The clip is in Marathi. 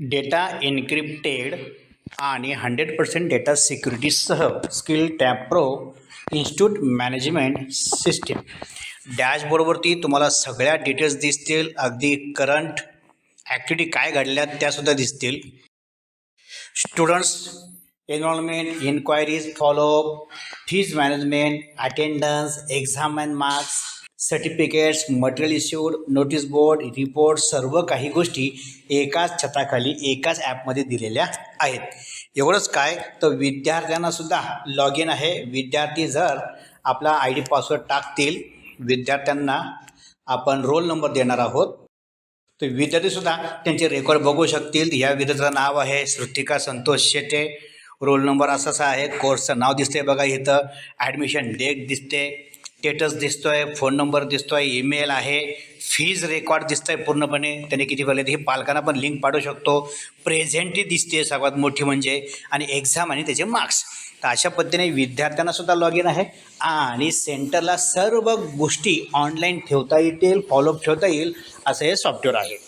डेटा एन्क्रिप्टेड आणि hundred percent data सिक्युरिटीसह Skill Tap Pro institute management system. डॅशबोर्डवरती तुम्हाला सगळ्या डिटेल्स दिसतील. अगदी करंट ॲक्टिव्हिटी काय घडल्यात त्यासुद्धा दिसतील. Students enrolment enquiries follow up fees management attendance exam and marks certificates material issued notice board report सर्व काही गोष्टी एकाच छताखाली एकाच ॲपमध्ये दिलेल्या आहेत. एवढंच काय? तर विद्यार्थ्यांनासुद्धा लॉग इन आहे. विद्यार्थी जर आपला आय डी पासवर्ड टाकतील विद्यार्थ्यांना आपण रोल नंबर देणार आहोत. तर विद्यार्थीसुद्धा त्यांचे रेकॉर्ड बघू शकतील. या विद्यार्थ्याचं नाव आहे श्रुतिका संतोष शेटे. रोल नंबर असाच आहे. कोर्सचं नाव दिसते बघा इथं. ॲडमिशन डेट दिसते. स्टेटस दिसतो आहे फोन नंबर दिसतो आहे ईमेल आहे फीज रेकॉर्ड दिसतंय पूर्णपणे त्याने किती भरले हे पालकांना पण लिंक पाठवू शकतो. प्रेझेंटही दिसते सर्वात मोठी म्हणजे आणि एक्झाम आणि त्याचे मार्क्स तर अशा पद्धतीने विद्यार्थ्यांना सुद्धा लॉग इन आहे आणि सेंटरला सर्व गोष्टी ऑनलाईन ठेवता येतील फॉलोअप ठेवता येईल असं हे सॉफ्टवेअर आहे.